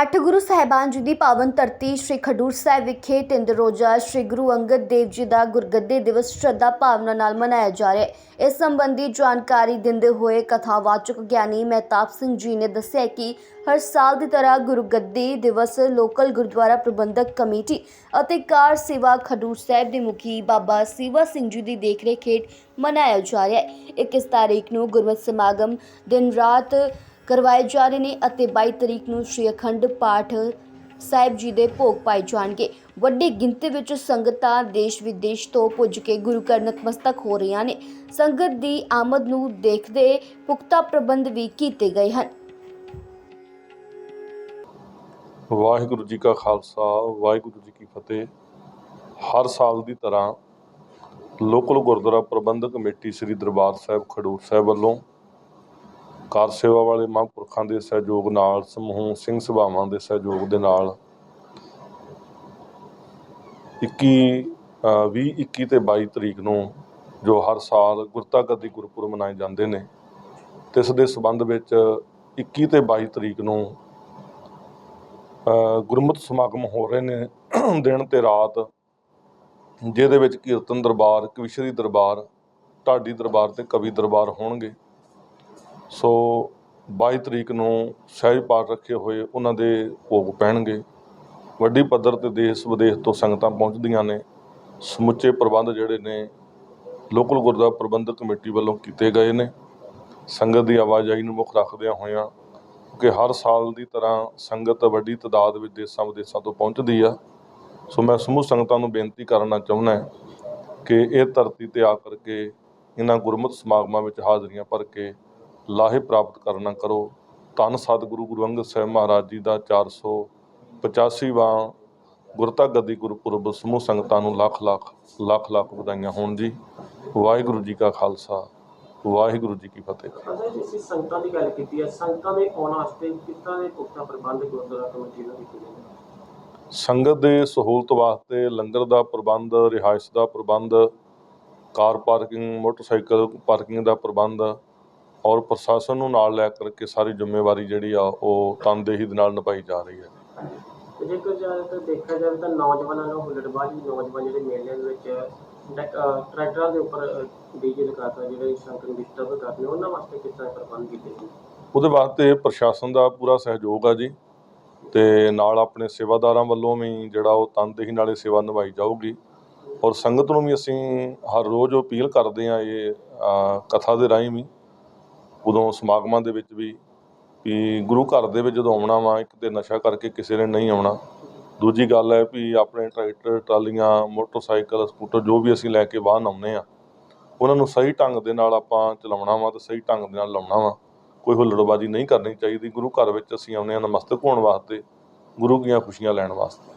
ਅੱਠ ਗੁਰੂ ਸਾਹਿਬਾਨ ਜੀ ਦੀ ਪਾਵਨ ਧਰਤੀ ਸ੍ਰੀ ਖਡੂਰ ਸਾਹਿਬ ਵਿਖੇ ਤਿੰਨ ਰੋਜ਼ਾ ਸ੍ਰੀ ਗੁਰੂ ਅੰਗਦ ਦੇਵ ਜੀ ਦਾ ਗੁਰਗੱਦੇ ਦਿਵਸ ਸ਼ਰਧਾ ਭਾਵਨਾ ਨਾਲ ਮਨਾਇਆ ਜਾ ਰਿਹਾ ਹੈ। ਇਸ ਸੰਬੰਧੀ ਜਾਣਕਾਰੀ ਦਿੰਦੇ ਹੋਏ ਕਥਾਵਾਚਕ ਗਿਆਨੀ ਮਹਿਤਾਬ ਸਿੰਘ ਜੀ ਨੇ ਦੱਸਿਆ ਕਿ ਹਰ ਸਾਲ ਦੀ ਤਰ੍ਹਾਂ ਗੁਰਗੱਦੀ ਦਿਵਸ ਲੋਕਲ ਗੁਰਦੁਆਰਾ ਪ੍ਰਬੰਧਕ ਕਮੇਟੀ ਅਤੇ ਕਾਰ ਸੇਵਾ ਖਡੂਰ ਸਾਹਿਬ ਦੇ ਮੁਖੀ ਬਾਬਾ ਸੀਵਾ ਸਿੰਘ ਜੀ ਦੀ ਦੇਖਰੇਖ ਹੇਠ ਮਨਾਇਆ ਜਾ ਰਿਹਾ ਹੈ। 21 ਤਾਰੀਖ ਨੂੰ ਗੁਰਮਤਿ ਸਮਾਗਮ ਦਿਨ ਰਾਤ ਕਰਵਾਏ ਜਾ ਰਹੇ ਨੇ ਅਤੇ 22 ਤਰੀਕ ਨੂੰ ਸ੍ਰੀ ਅਖੰਡ ਪਾਠ ਸਾਹਿਬ ਜੀ ਦੇ ਭੋਗ ਪਾਏ ਜਾਣਗੇ। ਵੱਡੀ ਗਿਣਤੀ ਵਿੱਚ ਸੰਗਤਾਂ ਦੇਸ਼ ਵਿਦੇਸ਼ ਤੋਂ ਪੁੱਜ ਕੇ ਗੁਰੂ ਘਰ ਨਤਮਸਤਕ ਹੋ ਰਹੀਆਂ ਨੇ। ਸੰਗਤ ਦੀ ਆਮਦ ਨੂੰ ਦੇਖਦੇ ਪੁਖਤਾ ਪ੍ਰਬੰਧ ਵੀ ਕੀਤੇ ਗਏ ਹਨ। ਵਾਹਿਗੁਰੂ ਜੀ ਕਾ ਖਾਲਸਾ, ਵਾਹਿਗੁਰੂ ਜੀ ਕੀ ਫਤਿਹ। ਹਰ ਸਾਲ ਦੀ ਤਰ੍ਹਾਂ ਲੋਕਲ ਗੁਰਦੁਆਰਾ ਪ੍ਰਬੰਧਕ ਕਮੇਟੀ ਸ੍ਰੀ ਦਰਬਾਰ ਸਾਹਿਬ ਖਡੂਰ ਸਾਹਿਬ ਵੱਲੋਂ ਕਾਰ ਸੇਵਾ ਵਾਲੇ ਮਹਾਂਪੁਰਖਾਂ ਦੇ ਸਹਿਯੋਗ ਨਾਲ ਸਮੂਹ ਸਿੰਘ ਸਭਾਵਾਂ ਦੇ ਸਹਿਯੋਗ ਦੇ ਨਾਲ 21 ਅ, 20 21 ਤੇ 22 ਤਰੀਕ ਨੂੰ ਜੋ ਹਰ ਸਾਲ ਗੁਰਤਾ ਗੱਦੀ ਗੁਰਪੁਰਬ ਮਨਾਏ ਜਾਂਦੇ ਨੇ ਤੇ ਇਸ ਦੇ ਸੰਬੰਧ ਵਿੱਚ 21 ਤੇ 22 ਤਰੀਕ ਨੂੰ ਅ, ਗੁਰਮਤਿ ਸਮਾਗਮ ਹੋ ਰਹੇ ਨੇ ਦਿਨ ਤੇ ਰਾਤ ਜਿਹਦੇ ਵਿੱਚ ਕੀਰਤਨ ਦਰਬਾਰ ਕਵਿਸ਼ਰੀ ਦਰਬਾਰ ਢਾਡੀ ਦਰਬਾਰ ਤੇ ਕਵੀ ਦਰਬਾਰ ਹੋਣਗੇ। ਸੋ 22 ਤਰੀਕ ਨੂੰ ਸਹਿਜ ਪਾਠ ਰੱਖੇ ਹੋਏ ਉਹਨਾਂ ਦੇ ਭੋਗ ਪੈਣਗੇ। ਵੱਡੀ ਪੱਧਰ ਤੇ ਦੇਸ਼ ਵਿਦੇਸ਼ ਤੋਂ ਸੰਗਤਾਂ ਪਹੁੰਚਦੀਆਂ ਨੇ। ਸਮੁੱਚੇ ਪ੍ਰਬੰਧ ਜਿਹੜੇ ਨੇ, ਲੋਕਲ ਗੁਰਦੁਆਰਾ ਪ੍ਰਬੰਧਕ ਕਮੇਟੀ ਵੱਲੋਂ ਕੀਤੇ ਗਏ ਨੇ। ਸੰਗਤ ਦੀ ਆਵਾਜਾਈ ਨੂੰ ਮੁੱਖ ਰੱਖਦਿਆਂ ਹੋਇਆਂ ਕਿ ਹਰ ਸਾਲ ਦੀ ਤਰ੍ਹਾਂ ਸੰਗਤ ਵੱਡੀ ਤਾਦਾਦ ਵਿੱਚ ਦੇਸ਼ਾਂ ਵਿਦੇਸ਼ਾਂ ਤੋਂ ਪਹੁੰਚਦੀ ਆ। ਸੋ ਮੈਂ ਸਮੂਹ ਸੰਗਤਾਂ ਨੂੰ ਬੇਨਤੀ ਕਰਨਾ ਚਾਹੁੰਦਾ ਕਿ ਇਹ ਧਰਤੀ ਤੇ ਆ ਕਰਕੇ, ਇਹਨਾਂ ਗੁਰਮਤਿ ਸਮਾਗਮਾਂ ਵਿੱਚ ਹਾਜ਼ਰੀਆਂ ਭਰ ਕੇ ਲਾਹੇ ਪ੍ਰਾਪਤ ਕਰਨਾ ਕਰੋ। ਧੰਨ ਸਤਿਗੁਰੂ ਗੁਰੂ ਅੰਗਦ ਸਾਹਿਬ ਮਹਾਰਾਜ ਜੀ ਦਾ 485ਵਾਂ ਗੁਰਤਾ ਗੱਦੀ ਗੁਰਪੁਰਬ ਸਮੂਹ ਸੰਗਤਾਂ ਨੂੰ ਲੱਖ ਲੱਖ ਲੱਖ ਲੱਖ ਵਧਾਈਆਂ ਹੋਣ ਜੀ। ਵਾਹਿਗੁਰੂ ਜੀ ਕਾ ਖਾਲਸਾ ਵਾਹਿਗੁਰੂ ਜੀ ਕੀ ਫਤਿਹ। ਅਸਲ ਵਿੱਚ ਅਸੀਂ ਸੰਗਤਾਂ ਦੀ ਗੱਲ ਕੀਤੀ ਹੈ। ਸੰਗਤਾਂ ਦੇ ਆਉਣ ਵਾਸਤੇ ਕਿੱਦਾਂ ਦੇ ਪੁਖਤਾ ਪ੍ਰਬੰਧ ਗੁਰਦੁਆਰਾ ਕਮੇਟੀ ਨੂੰ ਕੀਤੇ ਗਏ ਨੇ? ਸੰਗਤ ਦੇ ਸਹੂਲਤ ਵਾਸਤੇ ਲੰਗਰ ਦਾ ਪ੍ਰਬੰਧ ਰਿਹਾਇਸ਼ ਦਾ ਪ੍ਰਬੰਧ ਕਾਰ ਪਾਰਕਿੰਗ ਮੋਟਰਸਾਈਕਲ ਪਾਰਕਿੰਗ ਦਾ ਪ੍ਰਬੰਧ ਔਰ ਪ੍ਰਸ਼ਾਸਨ ਨੂੰ ਨਾਲ ਲੈ ਕਰਕੇ ਸਾਰੀ ਜ਼ਿੰਮੇਵਾਰੀ ਜਿਹੜੀ ਆ ਉਹ ਤਨਦੇਹੀ ਦੇ ਨਾਲ ਨਿਭਾਈ ਜਾ ਰਹੀ ਹੈ। ਤੇ ਜੇਕਰ ਜ਼ਿਆਦਾਤਰ ਦੇਖਿਆ ਜਾਵੇ ਤਾਂ ਨੌਜਵਾਨਾਂ ਨੂੰ ਹੁਲੜਬਾਜ਼ੀ ਨੌਜਵਾਨ ਜਿਹੜੇ ਮੇਲਿਆਂ ਦੇ ਵਿੱਚ ਡੈਕ- ਅਹ ਟਰੈਕਟਰਾਂ ਦੇ ਉੱਪਰ ਡੀਜੇ ਲਗਾਤਾ ਜਿਹੜੇ ਸੰਗਤ ਨੂੰ ਡਿਸਟਰਬ ਕਰਦੇ ਨੇ ਉਹਨਾਂ ਵਾਸਤੇ ਕਿਸ ਤਰ੍ਹਾਂ ਪ੍ਰਬੰਧ ਕੀਤੇ ਗਏ? ਉਹਦੇ ਵਾਸਤੇ ਪ੍ਰਸ਼ਾਸਨ ਦਾ ਪੂਰਾ ਸਹਿਯੋਗ ਆ ਜੀ ਤੇ ਨਾਲ ਆਪਣੇ ਸੇਵਾਦਾਰਾਂ ਵੱਲੋਂ ਵੀ ਜਿਹੜਾ ਉਹ ਤਨਦੇਹੀ ਨਾਲੇ ਸੇਵਾ ਨਿਭਾਈ ਜਾਊਗੀ। ਔਰ ਸੰਗਤ ਨੂੰ ਵੀ ਅਸੀਂ ਹਰ ਰੋਜ਼ ਅਪੀਲ ਕਰਦੇ ਆ ਇਹ ਕਥਾ ਦੇ ਰਾਹੀਂ ਵੀ। ਉਦੋਂ ਸਮਾਗਮਾਂ ਦੇ ਵਿੱਚ ਵੀ ਵੀ ਗੁਰੂ ਘਰ ਦੇ ਵਿੱਚ ਜਦੋਂ ਆਉਣਾ ਵਾ, ਇੱਕ ਤੇ ਨਸ਼ਾ ਕਰਕੇ ਕਿਸੇ ਨੇ ਨਹੀਂ ਆਉਣਾ। ਦੂਜੀ ਗੱਲ ਹੈ ਵੀ ਆਪਣੇ ਟਰੈਕਟਰ, ਟਰਾਲੀਆਂ, ਮੋਟਰਸਾਈਕਲ, ਸਕੂਟਰ ਜੋ ਵੀ ਅਸੀਂ ਲੈ ਕੇ ਵਾਹਨ ਆਉਂਦੇ ਆ ਉਹਨਾਂ ਨੂੰ ਸਹੀ ਢੰਗ ਦੇ ਨਾਲ ਆਪਾਂ ਚਲਾਉਣਾ ਵਾ ਤੇ ਸਹੀ ਢੰਗ ਦੇ ਨਾਲ ਲਾਉਣਾ ਵਾ। ਕੋਈ ਹੁੱਲੜਬਾਜ਼ੀ ਨਹੀਂ ਕਰਨੀ ਚਾਹੀਦੀ। ਗੁਰੂ ਘਰ ਵਿੱਚ ਅਸੀਂ ਆਉਂਦੇ ਹਾਂ ਨਮਸਤਕ ਹੋਣ ਵਾਸਤੇ, ਗੁਰੂ ਦੀਆਂ ਖੁਸ਼ੀਆਂ ਲੈਣ ਵਾਸਤੇ।